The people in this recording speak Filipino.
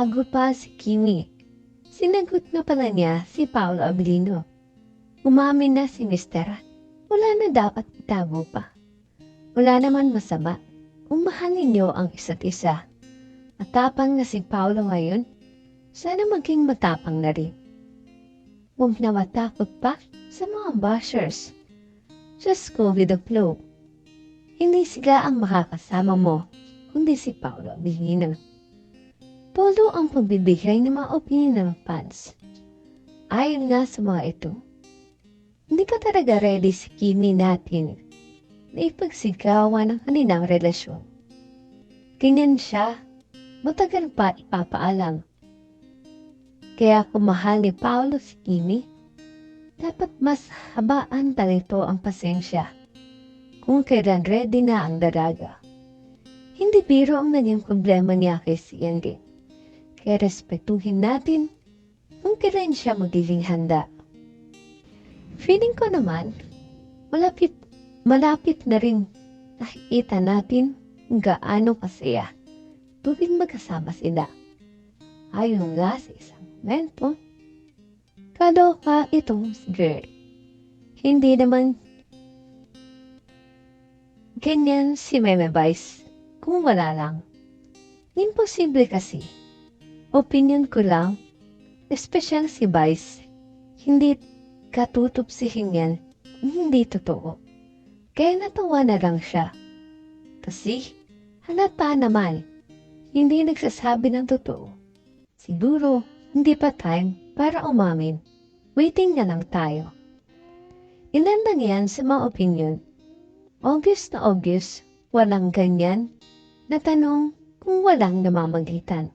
Bago pa si Kimi, sinagot na pala niya si Paolo Abilino. Umamin na si Mister. Wala na dapat itago pa. Wala naman masama kung mahalin niyo ang isa't isa. Matapang na si Paolo ngayon, sana maging matapang na rin. Huwag na matakot pa sa mga bashers. Just go with the flow. Hindi sila ang makakasama mo, kundi si Paolo Abilino. Todo ang pagbibigay ng mga opinion ng fans. Ayon nga sa mga ito, hindi ka talaga ready si Kimi natin na ipagsigawan ng kanilang relasyon. Ganyan siya, matagal pa ipapaalam. Kaya kung mahal ni Paolo si Kimi, dapat mas habaan talito ang pasensya kung kailan ready na ang daraga. Hindi biro ang naging problema niya kay CND. Kaya respetuhin natin kung kailan siya magiging handa. Feeling ko naman, malapit, malapit na rin nakikita natin gaano kasaya tuwing magkasama sila. Ayon nga sa isang mento, kaloka itong girl. Hindi naman ganyan si Meme Vice kung wala lang. Imposible kasi. Opinion ko lang, espesyal si Vice, hindi katutupsihin yan, hindi totoo. Kaya natawa na lang siya. Kasi, halata naman, hindi nagsasabi ng totoo. Siguro, hindi pa time para umamin. Waiting na lang tayo. Ilan lang yan sa mga opinion. Obvious na obvious, walang ganyan na tanong kung walang namamagitan.